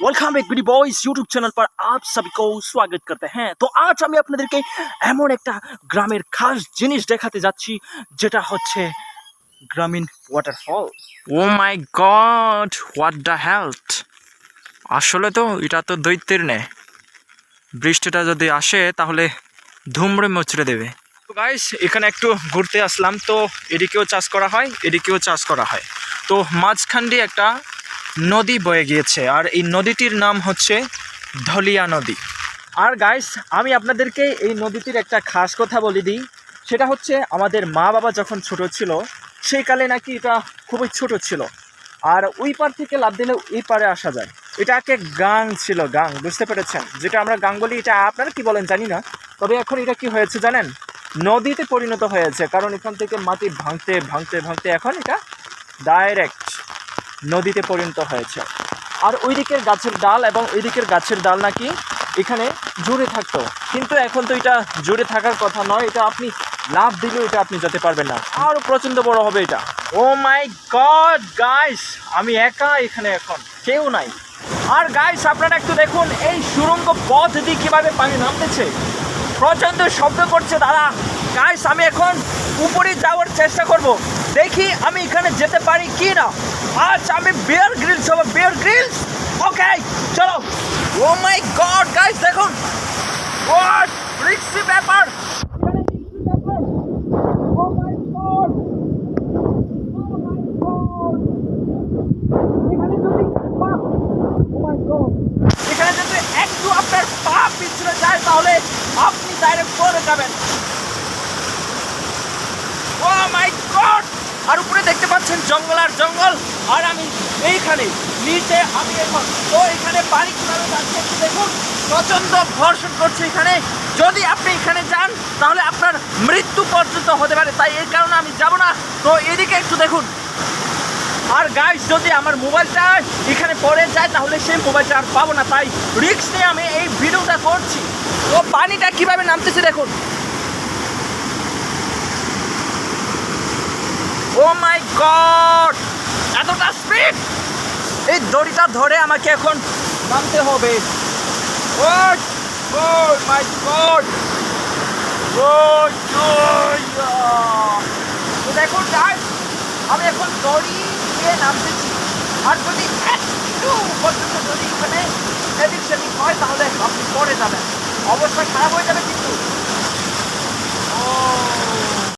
Welcome এক গুডি boys YouTube channel পর আপ সবকে স্বাগত করতে হ্যাঁ তো আজ আমি আপনাদেরকে এমন একটা গ্রামের খাস জিনিস দেখাতে যাচ্ছি যেটা হচ্ছে গ্রামীণ waterfall oh my god what the hell আসলে তো এটা তো দৈত্যের নেয় বৃষ্টিটা যদি আসে, তাহলে ধুমড়ে মচড়ে দেবে। তো গাইস এখানে একটু ঘুরতে আসলাম। তো এদিকেও চাষ করা হয়, এদিকেও চাষ করা হয়। তো মাঝখান দিয়ে একটা নদী বয়ে গিয়েছে। আর এই নদীটির নাম হচ্ছে ধলিয়া নদী। আর গাইস আমি আপনাদেরকে এই নদীটির একটা খাস কথা বলে দিই। সেটা হচ্ছে আমাদের মা বাবা যখন ছোট ছিল, সেই কালে নাকি এটা খুবই ছোট ছিল। আর ওই পার থেকে লাভ দিলে এই পারে আসা যায়। এটা এটাকে গাং ছিল, গাং, বুঝতে পেরেছেন? যেটা আমরা গাং বলি, এটা আপনারা কি বলেন জানি না। তবে এখন এটা কি হয়েছে জানেন? নদীতে পরিণত হয়েছে। কারণ এখান থেকে মাটি ভাঙতে ভাঙতে ভাঙতে এখন এটা ডাইরেক্ট নদীতে পরিণত হয়েছে। আর ওই দিকের গাছের ডাল এবং ওই দিকের গাছের ডাল নাকি এখানে জুড়ে থাকতো। কিন্তু এখন তো এটা জুড়ে থাকার কথা নয়, এটা আপনি লাভ দিলেও এটা আপনি যেতে পারবেন না। আরও প্রচণ্ড বড় হবে এটা। ও মাই গড, গাইস, আমি একা এখানে এখন, কেউ নাই। আর গাইস, আপনারা একটু দেখুন, এই সুরঙ্গ পথ দিয়ে কীভাবে পানি নামতেছে। প্রচণ্ড শব্দ করছে দাদা গাইস, আমি এখন উপরে যাওয়ার চেষ্টা করব। দেখি আমি এখানে যেতে পারি কি না আজ আমি বিয়ার গ্রিলস হব বিয়ার গ্রিলস ওকে চলো। ও মাই গড গাইস দেখুন হোয়াট রিক্সি ব্যাপার Oh my God! Oh my God! এখানে যদি পা- Oh my God! এখানে যদি একটু আপনার পা পিছনে যায় তাহলে আপনি ডাইরেক্ট পড়ে যাবেন ও মাই গড আর উপরে দেখতে পাচ্ছেন জঙ্গল আর জঙ্গল। আর আমি এইখানে, নিচে আমি এখন, তো এখানে পানি কীভাবে যাচ্ছে। একটু দেখুন প্রচণ্ড ঘর্ষণ করছে এখানে। যদি আপনি এখানে যান, তাহলে আপনার মৃত্যু পর্যন্ত হতে পারে। তাই এই কারণে আমি যাব না। তো এদিকে একটু দেখুন। আর গাইস যদি আমার মোবাইলটা এখানে পড়ে যায়, তাহলে সেই মোবাইলটা আর পাবো না। তাই রিক্স নিয়ে আমি এই ভিডিওটা করছি। তো পানিটা কীভাবে নামতেছে দেখুন। ও মাই গড এতটা স্পিড এই দড়িটা ধরে আমাকে এখন নামতে হবে। মাই গড তো guys, আমি এখন দড়ি দিয়ে নামতেছি। আর যদি একটু পর্যন্ত যদি এখানে এদিক সেদিক হয় তাহলে আপনি পড়ে যাবেন। অবস্থা খারাপ হয়ে যাবে।